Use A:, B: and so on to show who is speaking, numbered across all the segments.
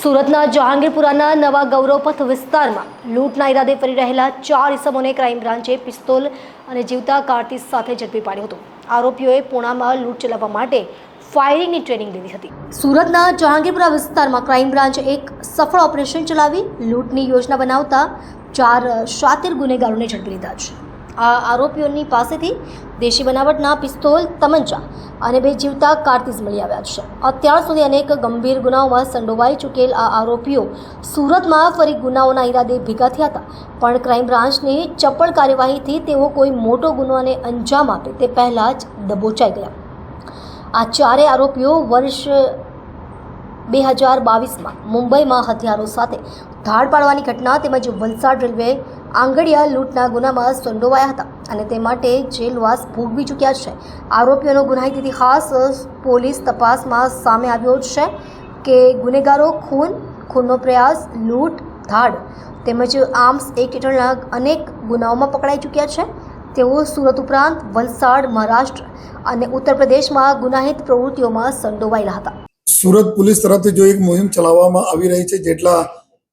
A: સુરતના જહાંગીરપુરાના નવા ગૌરવપથ વિસ્તારમાં લૂંટના ઈરાદે ફરી રહેલા ચાર ઇસમોને ક્રાઇમ બ્રાન્ચે પિસ્તોલ અને જીવતા કારતીસ સાથે ઝડપી પાડ્યો હતો. આરોપીઓએ પૂણામાં લૂંટ ચલાવવા માટે ફાયરિંગની ટ્રેનિંગ લીધી હતી. સુરતના જહાંગીરપુરા વિસ્તારમાં ક્રાઇમ બ્રાન્ચ એક સફળ ઓપરેશન ચલાવી લૂંટની યોજના બનાવતા ચાર શાતિર ગુનેગારોને ઝડપી લીધા છે. આ આરોપીઓની પાસેથી દેશી બનાવટના પિસ્તોલ, તમંચા અને બે જીવતા કારતીસ મળી આવ્યા છે. અત્યાર સુધી અનેક ગંભીર ગુનાઓમાં સંડોવાઈ ચૂકેલ આ આરોપીઓ સુરતમાં ફરી ગુનાઓના ઈરાદે ભેગા થયા હતા. પણ ક્રાઇમ બ્રાન્ચની ચપળ કાર્યવાહીથી તેઓ કોઈ મોટો ગુનાને અંજામ આપે તે પહેલાં જ દબોચાઈ ગયા. આ ચારેય આરોપીઓ વર્ષ બે હજાર બાવીસમાં મુંબઈમાં હથિયારો સાથે ધાડ પાડવાની ઘટના તેમજ વલસાડ રેલવે આંગડિયા લૂંટના ગુનામાં સંડોવાયા હતા અને તે માટે જેલવાસ ભોગવી ચૂક્યા છે. આરોપીઓનો ગુનાહિત ઇતિહાસ પોલીસ તપાસમાં સામે આવ્યો છે કે ગુનેગારો ખૂન, ખૂનનો પ્રયાસ, લૂંટ, ધાડ તેમજ આર્મ્સ એક હેઠળના અનેક ગુનાઓમાં પકડાઈ ચૂક્યા છે. તેઓ સુરત ઉપરાંત વલસાડ, મહારાષ્ટ્ર અને ઉત્તર પ્રદેશમાં ગુનાહિત પ્રવૃત્તિઓમાં સંડોવાયેલા હતા.
B: સુરત પોલીસ તરફથી જો એક મુહિમ ચલાવવામાં આવી રહી છે જેટલા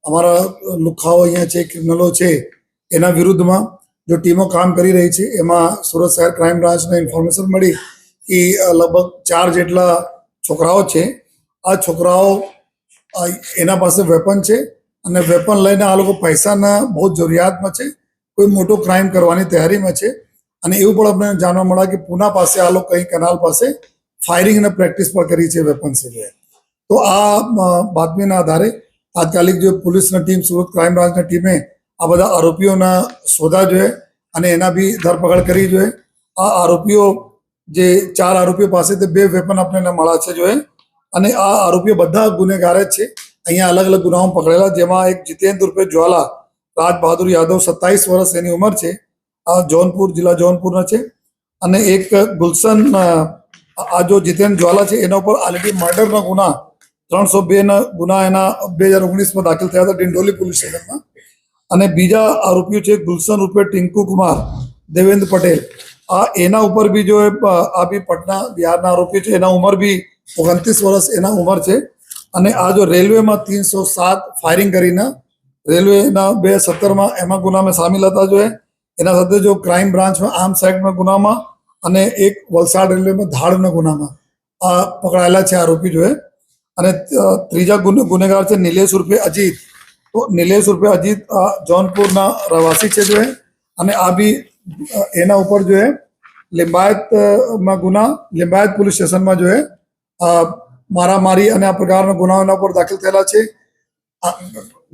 B: અમારા લુખાઓ અહીંયા છે, ક્રિમિનલો છે એના વિરુદ્ધમાં જો ટીમો કામ કરી રહી છે, એમાં સુરત શહેર ક્રાઇમ બ્રાન્ચને ઇન્ફોર્મેશન મળી કે લગભગ ચાર જેટલા છોકરાઓ છે. આ છોકરાઓ એના પાસે વેપન છે અને વેપન લઈને આ લોકો પૈસાના બહુ જરૂરિયાતમાં છે. કોઈ મોટો ક્રાઇમ કરવાની તૈયારીમાં છે. અને એવું પણ અમને જાણવા મળ્યા કે પુના પાસે આ લોકો કંઈ કેનાલ પાસે ફાયરિંગ અને પ્રેક્ટિસ પણ કરી છે વેપન સિવાય. તો આ બાતમીના આધારે તાત્કાલિક જો પોલીસની ટીમ, સુરત ક્રાઇમ બ્રાન્ચની ટીમે આ બધા આરોપીઓના શોધા જોઈએ અને એના બી ધરપકડ કરી જોઈએ. આ આરોપીઓ જે ચાર આરોપીઓ પાસેથી બે વેપન આપણને મળ્યા છે જોઈએ. અને આ આરોપીઓ બધા ગુનેગાર જ છે. અહીંયા અલગ અલગ ગુનાઓ પકડેલા, જેમાં એક જીતેન્દ્ર રૂપે જ્વાલા, રાજ બહાદુર યાદવ સત્તાવીસ વર્ષ એની ઉંમર છે. આ જૌનપુર, જિલ્લા જૌનપુરના છે. અને એક ગુલશન આ જો જીતેન્દ્ર જ્વાલા છે, એના ઉપર ઓલરેડી મર્ડરના ગુના, ત્રણસો બે ના ગુના એના બે હજાર ઓગણીસમાં દાખલ થયા હતા ડિંડોલી પોલીસ સ્ટેશનમાં. અને બીજા આરોપીઓ છે ગુલશન રૂપે ટિંકુ કુમાર, દેવેન્દ્ર પટેલ. આ એના ઉપર બી જો આ બી પટના બિહારના આરોપીઓ છે, એના ઉંમર બી ઓગણત્રીસ વર્ષ એના ઉંમર છે. અને આ જો રેલવેમાં ત્રણસો સાત ફાયરિંગ કરીને રેલવેના બે સત્તરમાં એમાં ગુનામાં સામેલ હતા જો એના સાથે જો ક્રાઇમ બ્રાન્ચમાં આમ એક્ટમાં ગુનામાં અને એક વલસાડ રેલવેમાં ધાડના ગુનામાં આ પકડાયેલા છે આરોપી જોએ અને ત્રીજા ગુને- ગુનેગાર છે નિલેશ ઉર્ફે અજીત. તો નિલેશ રૂપે અજીત જૌનપુરના રહેવાસી છે જો. અને આ બી એના ઉપર જો એ લિંબાયત ગુના, લિંબાયત પોલીસ સ્ટેશનમાં જો મારામારી અને આ પ્રકારના ગુનાઓ એના ઉપર દાખલ થયેલા છે.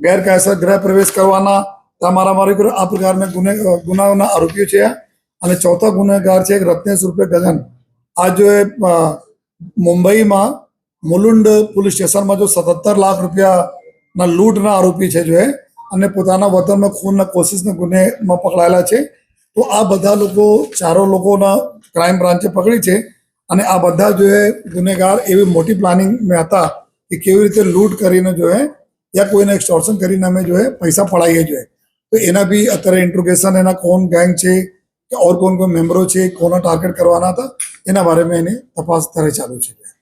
B: ગેરકાયદેસર ગૃહ પ્રવેશ કરવાના, ત્યાં મારામારી આ પ્રકારના ગુને ગુનાઓના આરોપીઓ છે. અને ચોથા ગુનેગાર છે રત્નેશ રૂપે ગગન. આ જો એ મુંબઈમાં મુલુંડ પોલીસ સ્ટેશનમાં જો સત્તર લાખ રૂપિયાના લૂંટના આરોપી છે જો એ. અને પોતાના વતનમાં ખૂનના કોશિશના ગુનેમાં પકડાયેલા છે. તો આ બધા લોકો, ચારો લોકોના ક્રાઇમ બ્રાન્ચે પકડી છે. અને આ બધા જો એ ગુનેગાર એવી મોટી પ્લાનિંગ મેં હતા કે કેવી રીતે લૂંટ કરીને જો એ યા કોઈને એક્સટોર્શન કરીને અમે જો એ પૈસા પડાવીએ જોઈએ તો એના બી અત્યારે ઇન્ટ્રોગેશન એના કોણ ગેંગ છે, કે ઓર કોણ કોણ મેમ્બરો છે, કોના ટાર્ગેટ કરવાના હતા, એના બારેમાં એની તપાસ અત્યારે ચાલુ છે.